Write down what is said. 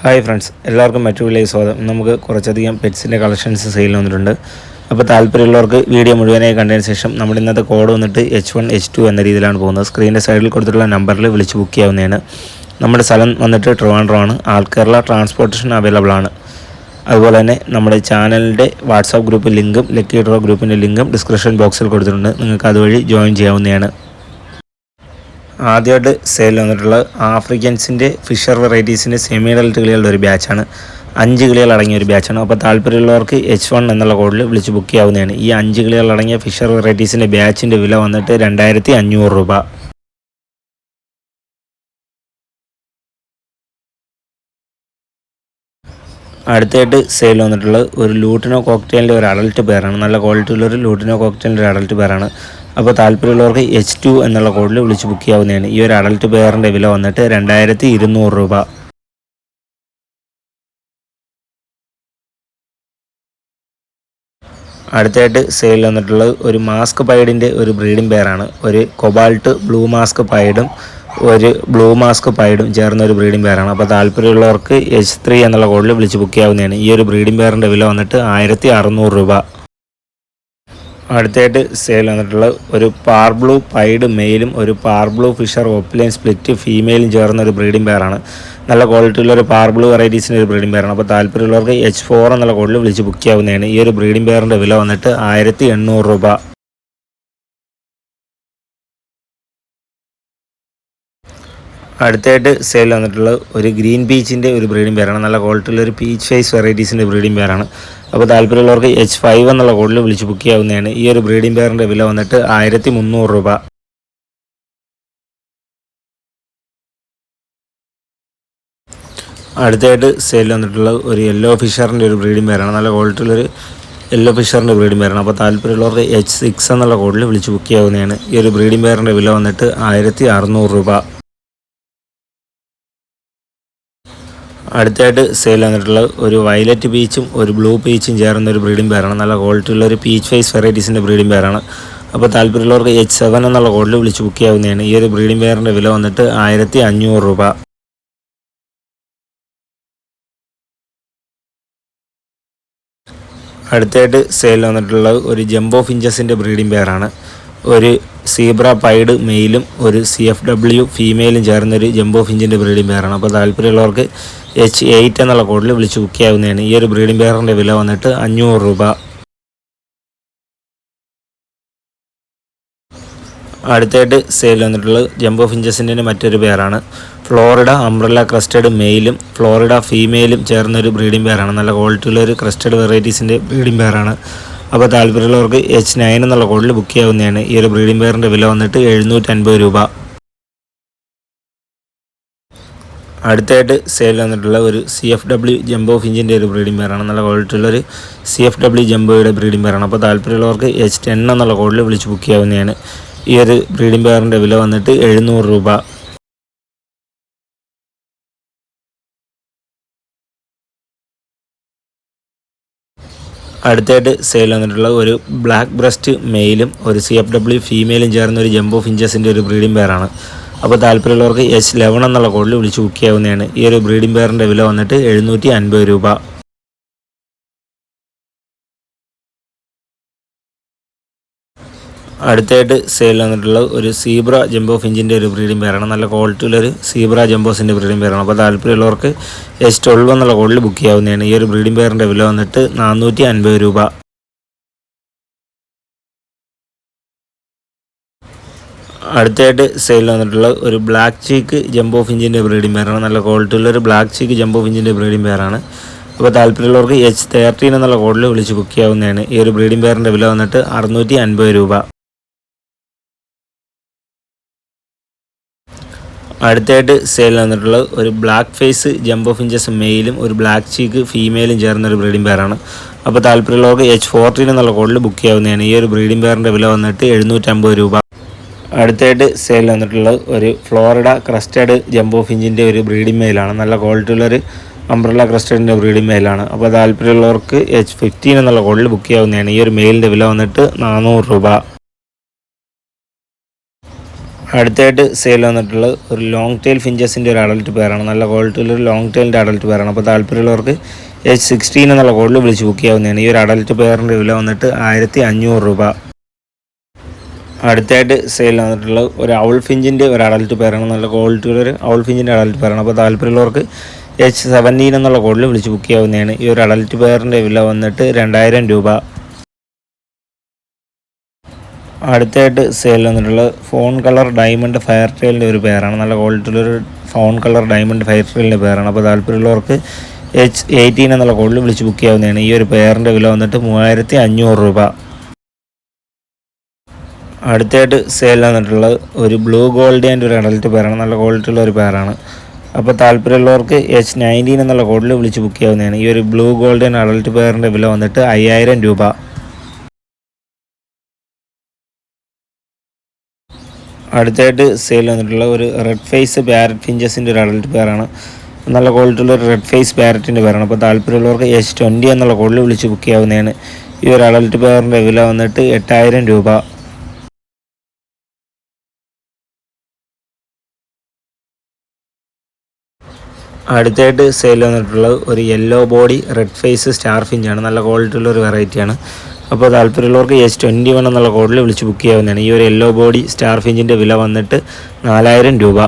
Hi friends എല്ലാവർക്കും മറ്റൊരു സ്വാഗതം. നമുക്ക് കുറച്ചധികം പെറ്റ്സിന്റെ കളക്ഷൻസ് സെയിൽ വന്നിട്ടുണ്ട്. അപ്പോൾ താല്പര്യമുള്ളവർക്ക് വീഡിയോ മുഴുവനായി കണ്ടതിന് ശേഷം നമ്മുടെ ഇന്നത്തെ കോഡ് വന്നിട്ട് എച്ച് വൺ എച്ച് ടു എന്ന രീതിയിലാണ് പോകുന്നത്. സ്ക്രീനിന്റെ സൈഡിൽ കൊടുത്തിട്ടുള്ള നമ്പറിൽ വിളിച്ച് ബുക്ക് ചെയ്യാവുന്നതാണ്. നമ്മുടെ സ്ഥലം വന്നിട്ട് ട്രിവാൻഡ്രമാണ് ആൾ കേരള ട്രാൻസ്പോർട്ടേഷൻ അവൈലബിൾ ആണ്. അതുപോലെ തന്നെ നമ്മുടെ ചാനലിന്റെ വാട്സാപ്പ് ഗ്രൂപ്പ് ലിങ്കും ലക്കി ഡ്രോ ഗ്രൂപ്പിന്റെ ലിങ്കും ഡിസ്ക്രിപ്ഷൻ ബോക്സിൽ കൊടുത്തിട്ടുണ്ട്. നിങ്ങൾക്ക് അതുവഴി ജോയിൻ ചെയ്യാവുന്നതാണ്. ആദ്യമായിട്ട് സെയിൽ വന്നിട്ടുള്ളത് ആഫ്രിക്കൻസിന്റെ ഫിഷർ വെറൈറ്റീസിന്റെ സെമി അഡൽട്ട് കിളികളുടെ ഒരു ബാച്ചാണ് അഞ്ച് കിളികൾ അടങ്ങിയ ഒരു ബാച്ചാണ് അപ്പോൾ താല്പര്യമുള്ളവർക്ക് എച്ച് വൺ എന്നുള്ള കോഡിൽ വിളിച്ച് ബുക്ക് ചെയ്യാവുന്നതാണ്. ഈ അഞ്ച് കിളികൾ അടങ്ങിയ ഫിഷർ വെറൈറ്റീസിന്റെ ബാച്ചിന്റെ വില വന്നിട്ട് രണ്ടായിരത്തി അഞ്ഞൂറ് രൂപ. അടുത്തായിട്ട് സെയിൽ വന്നിട്ടുള്ളത് ഒരു ലൂട്ടിനോ കോക്ടെയിലിന്റെ ഒരു അഡൽട്ട് പേരാണ് നല്ല ക്വാളിറ്റിയുള്ള ഒരു ലൂട്ടിനോ കോക്ടെയിലിന്റെ ഒരു അഡൽട്ട് പേരാണ് അപ്പോൾ താല്പര്യമുള്ളവർക്ക് എച്ച് ടു എന്നുള്ള കോഡിൽ വിളിച്ച് ബുക്ക് ചെയ്യാവുന്നതാണ്. ഈ ഒരു അഡൽട്ട് ബെയറിന്റെ വില വന്നിട്ട് രണ്ടായിരത്തി രൂപ. അടുത്തായിട്ട് സെയിൽ വന്നിട്ടുള്ളത് ഒരു മാസ്ക് പൈഡിന്റെ ഒരു ബ്രീഡിംഗ് പെയറാണ് ഒരു കൊബാൾട്ട് ബ്ലൂ മാസ്ക് പൈഡും ഒരു ബ്ലൂ മാസ്ക് പൈഡും ചേർന്ന ഒരു ബ്രീഡിംഗ് പെയറാണ് അപ്പോൾ താല്പര്യമുള്ളവർക്ക് എച്ച് ത്രീ എന്നുള്ള കോഡിൽ വിളിച്ച് ബുക്ക് ചെയ്യാവുന്നതാണ്. ഈ ഒരു ബ്രീഡിംഗ് പെയറിന്റെ വില വന്നിട്ട് ആയിരത്തി രൂപ. അടുത്തായിട്ട് സെയിൽ വന്നിട്ടുള്ള ഒരു പാർ ബ്ലൂ പൈഡ് മെയിലും ഒരു par blue Fischer opaline split ഫീമെയിലും ചേർന്ന ഒരു ബ്രീഡിംഗ് പെയറാണ് നല്ല ക്വാളിറ്റിയുള്ള ഒരു പാർ ബ്ലൂ വെറൈറ്റീസിന്റെ ഒരു ബ്രീഡിംഗ് പെയറാണ് അപ്പോൾ താല്പര്യമുള്ളവർക്ക് എച്ച് ഫോർ എന്നുള്ള കോഡിൽ വിളിച്ച് ബുക്ക് ചെയ്യാവുന്നതാണ്. ഈ ഒരു ബ്രീഡിംഗ് പെയറിന്റെ വില വന്നിട്ട് ആയിരത്തി എണ്ണൂറ് രൂപ. അടുത്തായിട്ട് സെയിൽ വന്നിട്ടുള്ളത് ഒരു ഗ്രീൻ പീച്ചിന്റെ ഒരു ബ്രീഡിംഗ് പേരാണ്. നല്ല ക്വാളിറ്റിയുള്ള ഒരു പീച്ച് ഫൈസ് വെറൈറ്റീസിന്റെ ബ്രീഡിംഗ് പേരാണ്. അപ്പോൾ താല്പര്യമുള്ളവർക്ക് എച്ച് ഫൈവ് എന്നുള്ള കോഡിൽ വിളിച്ച് ബുക്ക് ചെയ്യാവുന്നതാണ്. ഈ ഒരു ബ്രീഡിംഗ് പേറിന്റെ വില വന്നിട്ട് ആയിരത്തി മുന്നൂറ് രൂപ. അടുത്തായിട്ട് സെയിൽ വന്നിട്ടുള്ള ഒരു യെല്ലോ ഫിഷറിന്റെ ഒരു ബ്രീഡിംഗ് പേരാണ്. നല്ല ക്വാളിറ്റിയുള്ളൊരു യെല്ലോ ഫിഷറിന്റെ ബ്രീഡിംഗ് പേരാണ്. അപ്പോൾ താല്പര്യമുള്ളവർക്ക് എച്ച് സിക്സ് എന്നുള്ള കോഡിൽ വിളിച്ച് ബുക്ക് ചെയ്യാവുന്നതാണ്. ഈ ഒരു ബ്രീഡിംഗ് പേറിന്റെ വില വന്നിട്ട് ആയിരത്തി അറുന്നൂറ് രൂപ. അടുത്തായിട്ട് സെയിൽ വന്നിട്ടുള്ള ഒരു വയലറ്റ് പീച്ചും ഒരു ബ്ലൂ പീച്ചും ചേർന്ന ഒരു ബ്രീഡിംഗ് പേരാണ് നല്ല ക്വാളിറ്റി ഉള്ള ഒരു പീച്ച് ഫൈസ് വെറൈറ്റീസിന്റെ ബ്രീഡിംഗ് പേരാണ് അപ്പോൾ താല്പര്യമുള്ളവർക്ക് എച്ച് സെവൻ എന്നുള്ള കോഡിൽ വിളിച്ച് ബുക്ക് ചെയ്യാവുന്നതാണ്. ഈ ഒരു ബ്രീഡിംഗ് പേരിന്റെ വില വന്നിട്ട് ആയിരത്തി അഞ്ഞൂറ് രൂപ. അടുത്തായിട്ട് സെയിൽ വന്നിട്ടുള്ള ഒരു ജംബോ ഫിഞ്ചസിന്റെ ബ്രീഡിംഗ് പെയറാണ് ഒരു സീബ്ര പൈഡ് മെയിലും ഒരു സി എഫ് ഡബ്ല്യു ഫീമെയിലും ചേർന്നൊരു ജംബോ ഫിഞ്ചിന്റെ ബ്രീഡിംഗ് പെയറാണ് അപ്പോൾ താല്പര്യമുള്ളവർക്ക് എച്ച് എയ്റ്റ് എന്നുള്ള കോഡിൽ വിളിച്ച് ബുക്ക് ചെയ്യാവുന്നതാണ്. ഈ ഒരു ബ്രീഡിംഗ് പെയറിന്റെ വില വന്നിട്ട് അഞ്ഞൂറ് രൂപ. അടുത്തായിട്ട് സെയിൽ വന്നിട്ടുള്ളത് ജംബോ ഫിഞ്ചസിന്റെ മറ്റൊരു പേരാണ് ഫ്ലോറിഡ അംബ്രല്ല ക്രസ്റ്റഡ് മെയിലും ഫ്ലോറിഡ ഫീമെയിലും ചേർന്നൊരു ബ്രീഡിംഗ് പെയറാണ് നല്ല ക്വാളിറ്റിയുള്ള ഒരു ക്രസ്റ്റഡ് വെറൈറ്റീസിന്റെ ബ്രീഡിംഗ് പെയറാണ് അപ്പോൾ താല്പര്യമുള്ളവർക്ക് എച്ച് നയൻ എന്നുള്ള കോഡിൽ ബുക്ക് ചെയ്യാവുന്നതാണ്. ഈ ഒരു ബ്രീഡിംഗ് പെയറിന്റെ വില വന്നിട്ട് എഴുന്നൂറ്റൻപത് രൂപ. അടുത്തായിട്ട് സെയിൽ വന്നിട്ടുള്ള ഒരു സി എഫ് ഡബ്ല്യു ജംബോ ഫിഞ്ചിന്റെ ഒരു ബ്രീഡിംഗ് പേരാണ് നല്ല ക്വാളിറ്റിയുള്ള ഒരു സി എഫ് ഡബ്ല്യു ജംബോയുടെ ബ്രീഡിംഗ് പേരാണ് അപ്പോൾ താല്പര്യമുള്ളവർക്ക് എച്ച് ടെൻ എന്നുള്ള കോഡിൽ വിളിച്ച് ബുക്ക് ചെയ്യാവുന്നതാണ്. ഈ ഒരു ബ്രീഡിംഗ് പേറിന്റെ വില വന്നിട്ട് എഴുന്നൂറ് രൂപ. അടുത്തായിട്ട് സെയിൽ വന്നിട്ടുള്ള ഒരു ബ്ലാക്ക് ബ്രസ്റ്റ് മെയിലും ഒരു സി എഫ് ഡബ്ല്യു ഫീമെയിലും ചേർന്ന ഒരു ജംബോ ഫിഞ്ചസിന്റെ ഒരു ബ്രീഡിംഗ് പെയറാണ് അപ്പോൾ താല്പര്യമുള്ളവർക്ക് എച്ച് ലെവൻ എന്നുള്ള കോഡിൽ വിളിച്ച് ബുക്ക് ചെയ്യാവുന്നതാണ്. ഈ ഒരു ബ്രീഡിംഗ് പെയറിന്റെ വില വന്നിട്ട് എഴുന്നൂറ്റി അൻപത് രൂപ. അടുത്തായിട്ട് സെയിൽ വന്നിട്ടുള്ള ഒരു സീബ്ര ജംബോ ഫിഞ്ചിന്റെ ഒരു ബ്രീഡിംഗ് പേരാണ് നല്ല ക്വാളിറ്റി ക്വാളിറ്റിയുള്ളൊരു സീബ്ര ജംബോസിന്റെ ബ്രീഡിംഗ് പേരാണ് അപ്പോൾ താല്പര്യമുള്ളവർക്ക് എച്ച് ട്വൽവ് എന്നുള്ള കോഡിൽ ബുക്ക് ചെയ്യാവുന്നതാണ്. ഈ ഒരു ബ്രീഡിംഗ് പേരിന്റെ വില വന്നിട്ട് നാനൂറ്റി രൂപ. അടുത്തായിട്ട് സെയിൽ വന്നിട്ടുള്ള ഒരു ബ്ലാക്ക് ചീക്ക് ജംബോ ഫിഞ്ചിന്റെ ബ്രീഡിംഗ് പെയറാണ് നല്ല ക്വാളിറ്റിയുള്ള ഒരു ബ്ലാക്ക് ചീക്ക് ജംബോ ഫിഞ്ചിന്റെ ബ്രീഡിംഗ് പെയറാണ് അപ്പോൾ താല്പര്യമുള്ളവർക്ക് എച്ച് തേർട്ടീൻ എന്നുള്ള കോഡിൽ വിളിച്ച് ബുക്ക് ചെയ്യാവുന്നതാണ്. ഈ ഒരു ബ്രീഡിംഗ് പെയറിന്റെ വില വന്നിട്ട് അറുന്നൂറ്റി അൻപത് രൂപ. അടുത്തായിട്ട് സെയിൽ വന്നിട്ടുള്ള ഒരു ബ്ലാക്ക് ഫേസ് ജംബോ ഫിഞ്ചസ് മെയിലും ഒരു ബ്ലാക്ക് ചീക്ക് ഫീമെയിലും ചേർന്ന ഒരു ബ്രീഡിംഗ് പെയറാണ് അപ്പോൾ താല്പര്യമുള്ളവർക്ക് എച്ച് ഫോർട്ടീൻ എന്നുള്ള കോഡിൽ ബുക്ക് ചെയ്യാവുന്നതാണ്. ഈ ഒരു ബ്രീഡിംഗ് പെയറിന്റെ വില വന്നിട്ട് എഴുന്നൂറ്റമ്പത് രൂപ. അടുത്തായിട്ട് സെയിൽ വന്നിട്ടുള്ളത് ഒരു ഫ്ലോറിഡ ക്രസ്റ്റഡ് ജംബോ ഫിഞ്ചിന്റെ ഒരു ബ്രീഡിംഗ് മെയിലാണ് നല്ല ക്വാളിറ്റി ക്വാളിറ്റിയുള്ളൊരു അംബ്രല്ല ക്രസ്റ്റഡിന്റെ ബ്രീഡിംഗ് മെയിലാണ് അപ്പോൾ താല്പര്യമുള്ളവർക്ക് എച്ച് ഫിഫ്റ്റീൻ എന്നുള്ള കോഡിൽ ബുക്ക് ചെയ്യാവുന്നതാണ്. ഈ ഒരു മെയിലിന്റെ വില വന്നിട്ട് നാനൂറ് രൂപ. അടുത്തായിട്ട് സെയിൽ വന്നിട്ടുള്ളത് ഒരു ലോങ് ടെയിൽ ഫിഞ്ചസിന്റെ ഒരു അഡൽട്ട് പേരാണ് നല്ല ക്വാളിറ്റി ഒരു ലോങ് ടെയിലിന്റെ അഡൽട്ട് പേരാണ് അപ്പോൾ താല്പര്യമുള്ളവർക്ക് എച്ച് സിക്സ്റ്റീൻ എന്നുള്ള കോഡിൽ വിളിച്ച് ബുക്ക് ചെയ്യാവുന്നതാണ്. ഈ ഒരു അഡൽട്ട് പേരിന്റെ വില വന്നിട്ട് ആയിരത്തി അഞ്ഞൂറ് രൂപ. അടുത്തായിട്ട് സെയിൽ വന്നിട്ടുള്ളത് ഒരു ഔൾ ഫിഞ്ചിന്റെ ഒരു അഡൽട്ട് പേരാണ് നല്ല ക്വാളിറ്റിയുള്ള ഒരു ഔൾ ഫിഞ്ചിന്റെ അഡൽട്ട് പേരാണ് അപ്പോൾ താല്പര്യമുള്ളവർക്ക് എച്ച് സെവന്റീൻ എന്നുള്ള കോഡിൽ വിളിച്ച് ബുക്ക് ചെയ്യാവുന്നതാണ്. ഈ ഒരു അഡൽട്ട് പേരിന്റെ വില വന്നിട്ട് രണ്ടായിരം രൂപ. അടുത്തായിട്ട് സെയിൽ വന്നിട്ടുള്ളത് ഫോൺ കളർ ഡയമണ്ട് ഫയർ ട്രെയിലിന്റെ ഒരു പേരാണ് നല്ല ക്വാളിറ്റിയുള്ളൊരു ഫോൺ കളർ ഡയമണ്ട് ഫയർ ട്രെയിലിന്റെ പേരാണ് അപ്പോൾ താല്പര്യമുള്ളവർക്ക് എച്ച് എയ്റ്റീൻ എന്നുള്ള കോഡിൽ വിളിച്ച് ബുക്ക് ചെയ്യാവുന്നതാണ്. ഈ ഒരു പേറിന്റെ വില വന്നിട്ട് മൂവായിരത്തി അഞ്ഞൂറ് രൂപ. അടുത്തായിട്ട് സെയിൽ വന്നിട്ടുള്ളത് ഒരു ബ്ലൂ ഗോൾഡ് ഗോൾഡിന്റെ ഒരു അഡൽറ്റ് പേരാണ് നല്ല ക്വാളിറ്റി ഉള്ള ഒരു പേരാണ് അപ്പോൾ താല്പര്യമുള്ളവർക്ക് എച്ച് നയന്റീൻ എന്നുള്ള കോഡിൽ വിളിച്ച് ബുക്ക് ചെയ്യാവുന്നതാണ്. ഈ ഒരു ബ്ലൂ ഗോൾഡ് ആൻഡ് അഡൽറ്റ് പെയറിന്റെ വില വന്നിട്ട് അയ്യായിരം രൂപ. അടുത്തായിട്ട് സെയിൽ വന്നിട്ടുള്ള ഒരു റെഡ് ഫേസ് പാരറ്റ് ഫിഞ്ചസിന്റെ ഒരു അഡൽറ്റ് പേരാണ് നല്ല ക്വാളിറ്റിയുള്ള ഒരു റെഡ് ഫേസ് പാരറ്റിന്റെ പേരാണ് അപ്പോൾ താല്പര്യമുള്ളവർക്ക് എച്ച് ട്വന്റി എന്നുള്ള കോഡിൽ വിളിച്ച് ബുക്ക് ചെയ്യാവുന്നതാണ്. ഈ ഒരു അഡൽറ്റ് പേറിന്റെ വില വന്നിട്ട് എട്ടായിരം രൂപ. അടുത്തായിട്ട് സെയിൽ വന്നിട്ടുള്ളത് ഒരു yellow body red face star ഫിഞ്ചാണ് നല്ല ക്വാളിറ്റി ക്വാളിറ്റിയുള്ള ഒരു വെറൈറ്റിയാണ് അപ്പോൾ താല്പര്യമുള്ളവർക്ക് എസ് ട്വന്റി വൺ എന്നുള്ള കോഡിൽ വിളിച്ച് ബുക്ക് ചെയ്യാവുന്നതാണ്. ഈ ഒരു യെല്ലോ ബോഡി സ്റ്റാർ ഫിഞ്ചിന്റെ വില വന്നിട്ട് നാലായിരം രൂപ.